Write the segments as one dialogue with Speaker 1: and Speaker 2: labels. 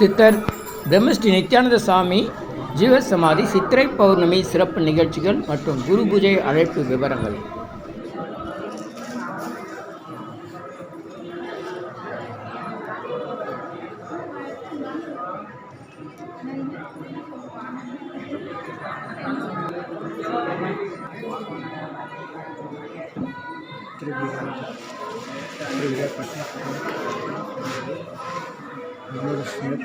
Speaker 1: சித்தர் பிரம்மஸ்ரீ நித்யானந்த சாமி ஜீவசமாதி சித்திரை பௌர்ணமி சிறப்பு நிகழ்ச்சிகள் மற்றும் குரு பூஜை அழைப்பு விவரங்கள்.
Speaker 2: விமர்சனர்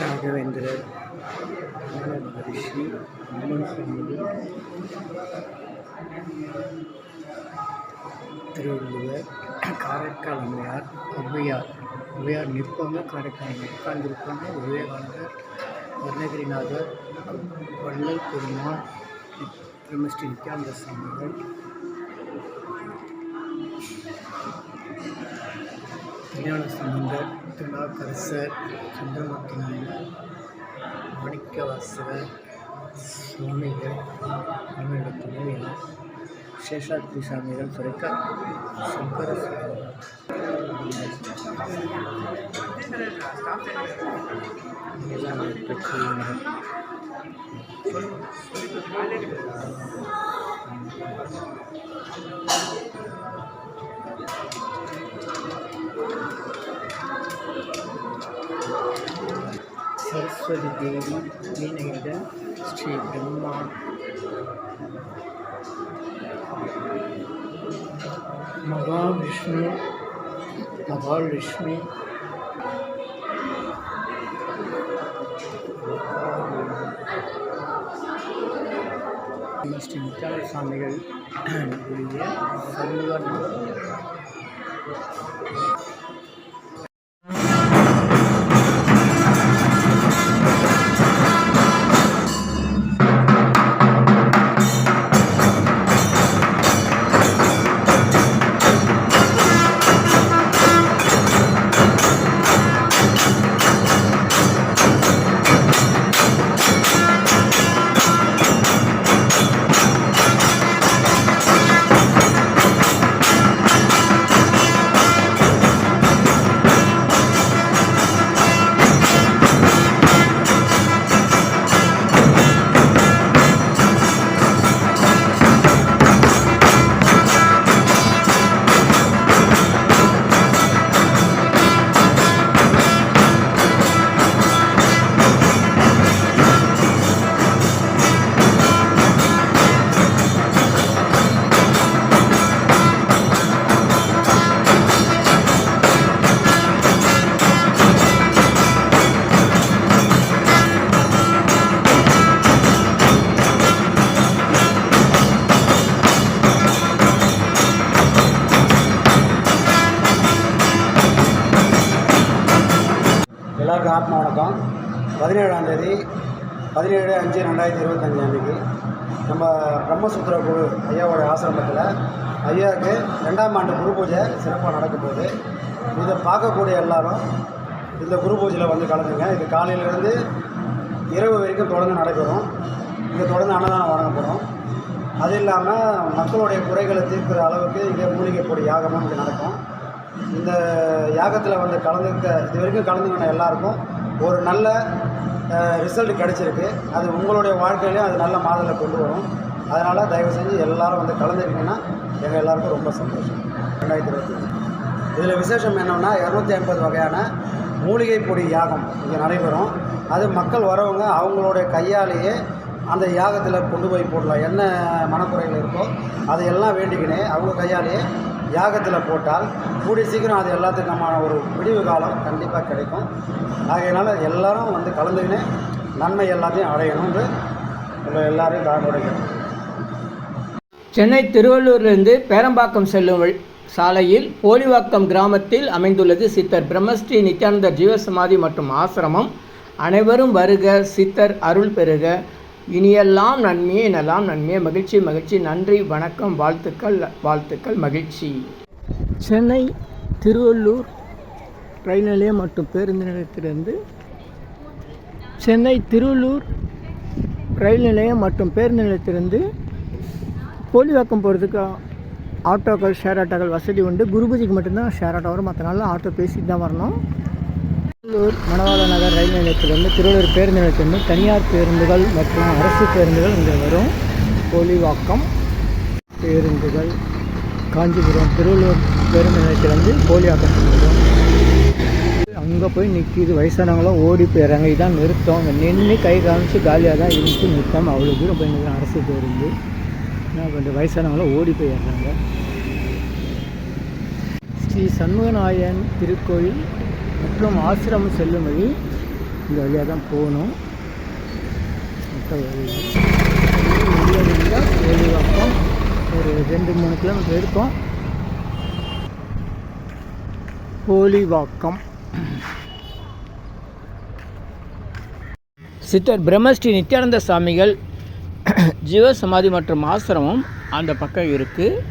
Speaker 2: ராகவேந்திரர். மகரிஷி அம்மன் திருவள்ளுவர். காரைக்கால் அம்மையார். ஔவையார் ஔவையார் நிற்பாங்க. காரைக்கால் உட்கார்ந்துருப்பாங்க. விவேகானந்தர். அருணகிரிநாதர் வள்ளல் பெருமாள். பிரம்மஸ்ரீ நித்யானந்த சுவாமிகள். கல்யாண சம்பந்தர் திருநாக்கரசர் சந்திரமூர்த்தி நாயர் மாணிக்கவாசகர் சுவாமிகள் அவங்களோட துணைவியார் சேஷாத்ரி சாமிகள் துறைக்க சங்கர பிரச்சனை சரஸ்வதி தேவி மீனகிரிடம் ஸ்ரீ பிரம்மா. மகாவிஷ்ணு மகாலட்சுமி. ஸ்ரீ முத்தாள சுவாமிகள் உரிய
Speaker 3: பதினேழாம் தேதி பதினேழு அஞ்சு ரெண்டாயிரத்தி இருபத்தஞ்சி அன்றைக்கி நம்ம பிரம்மசூத்திர குழு ஐயாவோட ஆசிரமத்தில் ஐயாவுக்கு ரெண்டாம் ஆண்டு குரு பூஜை சிறப்பாக நடக்கும் போது இதை பார்க்கக்கூடிய எல்லாரும் இந்த குரு பூஜையில் வந்து கலந்துங்க. இது காலையிலேருந்து இரவு வரைக்கும் தொடர்ந்து நடைபெறும். இங்கே தொடர்ந்து அன்னதானம் வழங்க போகிறோம் அது இல்லாமல் மக்களுடைய குறைகளை தீர்க்கிற அளவுக்கு இங்கே மூலிகை பொடி யாகமும் இங்கே நடக்கும். இந்த யாகத்தில் வந்து கலந்துக்க இது வரைக்கும் கலந்துக்கின எல்லாருக்கும் ஒரு நல்ல ரிசல்ட் கிடச்சிருக்கு. அது உங்களுடைய வாழ்க்கையிலையும் அது நல்ல மாதலை கொண்டு வரும். அதனால் தயவு செஞ்சு எல்லோரும் வந்து கலந்துருக்கீங்கன்னா எங்கள் எல்லாருக்கும் ரொம்ப சந்தோஷம். ரெண்டாயிரத்தி இருபத்தி இதில் விசேஷம் என்னென்னா இரநூத்தி ஐம்பது வகையான மூலிகை பொடி யாகம் இங்கே நடைபெறும். அது மக்கள் வரவங்க அவங்களுடைய கையாலேயே அந்த யாகத்தில் கொண்டு போய் போடலாம். என்ன மனக்குறைகள் இருக்கோ அதையெல்லாம் வேண்டிக்கினே அவங்க கையாலேயே யாகத்தில் போட்டால் கூடிய சீக்கிரம் அது எல்லாத்துக்குமான ஒரு விடிவு காலம் கண்டிப்பாக கிடைக்கும். ஆகையினால எல்லாரும் வந்து கலந்துக்கினே நன்மை எல்லாத்தையும் அடையணும்னு உங்கள் எல்லாரையும் தாழ்வுடைய
Speaker 1: சென்னை திருவள்ளூரிலிருந்து பேரம்பாக்கம் செல்லும் வழி- சாலையில் போலிவாக்கம் கிராமத்தில் அமைந்துள்ளது சித்தர் பிரம்மஸ்ரீ நித்யானந்தர் ஜீவசமாதி மற்றும் ஆசிரமம். அனைவரும் வருக சித்தர் அருள் பெறுக. இனியெல்லாம் நன்மையே எனலாம் நன்மையே மகிழ்ச்சி மகிழ்ச்சி. நன்றி வணக்கம் வாழ்த்துக்கள் வாழ்த்துக்கள் மகிழ்ச்சி. சென்னை திருவள்ளூர் ரயில் நிலையம் மற்றும் பேருந்து நிலையத்திலிருந்து சென்னை திருவள்ளூர் ரயில் நிலையம் மற்றும் பேருந்து நிலையத்திலிருந்து போலிவாக்கம் போகிறதுக்கு ஆட்டோக்கள் ஷேர் ஆட்டோக்கள் வசதி உண்டு. குருபூஜிக்கு மட்டும்தான் ஷேர் ஆட்டோ வரும். மற்ற நாளில் ஆட்டோ பேசிட்டு தான் வரணும்.
Speaker 2: திருவள்ளூர் மணவாள நகர் ரயில் நிலையத்திலிருந்து திருவள்ளூர் பேருந்து நிலையத்திலிருந்து தனியார் பேருந்துகள் மற்றும் அரசு பேருந்துகள் இங்கே வரும். போலிவாக்கம் பேருந்துகள் காஞ்சிபுரம் திருவள்ளூர் பேருந்து நிலையத்திலிருந்து போலிவாக்கத்துக்கு வரும். அங்கே போய் நிற்கிது வயசானவங்களாம் ஓடி போயிடுறாங்க இதான் நிறுத்தம். அங்கே நின்று கை காமிச்சு காலியாக தான் இருந்துச்சு நிறுத்தம். அவ்வளோ தூரம் போய் நிற்கிறோம் அரசு பேருந்து. என்ன பண்ணுற வயசானவங்களாம் ஓடி போயிடுறாங்க ஸ்ரீ சண்முகநாயன் திருக்கோயில் மற்றும் ஆசிரமம் செல்லும் வழி இந்த வழியாக தான் போகணும். மொத்த வேலிவாக்கம் ஒரு ரெண்டு மூணு கிலோமீட்டர் இருக்கும். போலிவாக்கம்.
Speaker 1: சித்தர் பிரம்மஸ்ரீ நித்யானந்த சுவாமிகள் ஜீவசமாதி மற்றும் ஆசிரமம் அந்த பக்கம் இருக்குது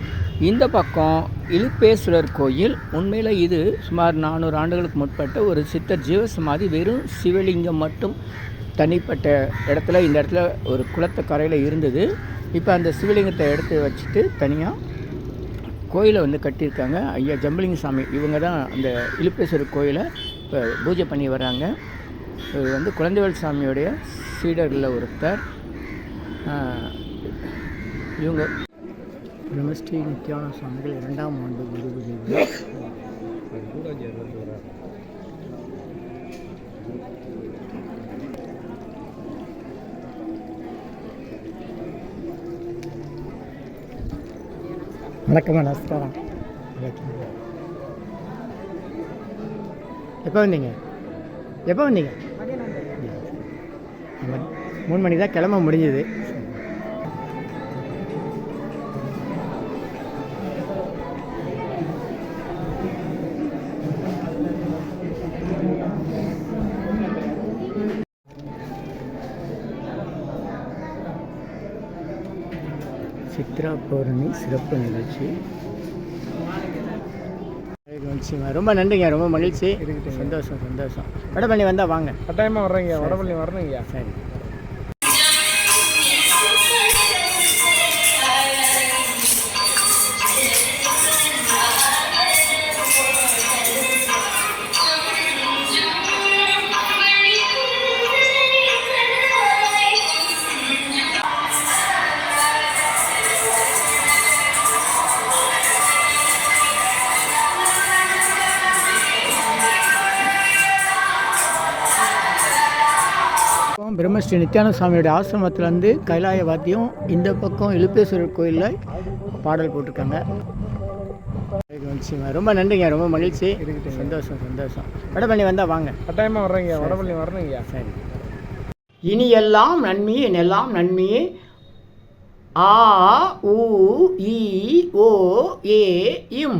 Speaker 1: இந்த பக்கம் இலுப்பேஸ்வரர் கோயில். உண்மையில் இது சுமார் நானூறு ஆண்டுகளுக்கு முற்பட்ட ஒரு சித்தர் ஜீவசமாதி. வெறும் சிவலிங்கம் மட்டும் தனிப்பட்ட இடத்துல இந்த இடத்துல ஒரு குளத்து கரையில் இருந்தது. இப்போ அந்த சிவலிங்கத்தை எடுத்து வச்சுட்டு தனியாக கோயிலை வந்து கட்டியிருக்காங்க. ஐயா ஜம்பலிங்க சாமி இவங்க தான் அந்த இலுப்பேஸ்வரர் கோயிலை இப்போ பூஜை பண்ணி வர்றாங்க. இவர் வந்து குழந்தைவேல் சாமியோடைய சீடர்களில் ஒருத்தர். இவங்க
Speaker 2: பிரம்மஸ்ரீ நித்யானந்த சுவாமிகள் இரண்டாம் ஆண்டு குரு வணக்கம் நமஸ்காரம். எப்போ வந்தீங்க? எப்போ வந்தீங்க? மூணு மணிக்கு தான் கிளம்ப முடிஞ்சது. பௌர்ணமி சிறப்பு நிகழ்ச்சி. நிச்சயமா ரொம்ப நன்றிங்க ரொம்ப மகிழ்ச்சி. சந்தோஷம் சந்தோஷம். வடபழனி வந்தால் வாங்க.
Speaker 3: கட்டாயமாக வர்றீங்க. வடபள்ளி வரணுங்க
Speaker 2: சரி. பிரம்மஸ்ரீ நித்யானந்த சுவாமியோட ஆசிரமத்துலேருந்து கைலாய வாத்தியம் இந்த பக்கம் இலுப்பேஸ்வரர் கோயிலில் பாடல் போட்டிருக்காங்க. ரொம்ப நன்றிங்க. ரொம்ப மகிழ்ச்சி. சந்தோஷம் சந்தோஷம். வடபழனி வந்தால் வாங்க.
Speaker 3: கட்டாயமாக வர்றீங்க. வடபள்ளி வரணுங்க
Speaker 2: சரி.
Speaker 1: இனி எல்லாம் நன்மையே என்னெல்லாம் நன்மையே. ஆ உ இ ஓ ஏ இம்.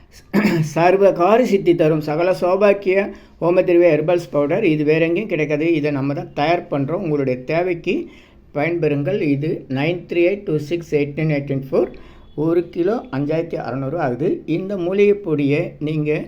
Speaker 1: சர்வ காரி சித்தி தரும் சகல சௌபாக்கிய ஹோமத்திரிவே ஹெர்பல்ஸ் பவுடர். இது வேற எங்கேயும் கிடைக்காது. இதை நம்ம தான் தயார் பண்ணுறோம் உங்களுடைய தேவைக்கு பயன்பெறுங்கள். இது nine three eight two six eight nine eight four ஒரு கிலோ அஞ்சாயிரத்தி அறநூறு ஆகுது இந்த மூலிகைப்பொடியை நீங்கள்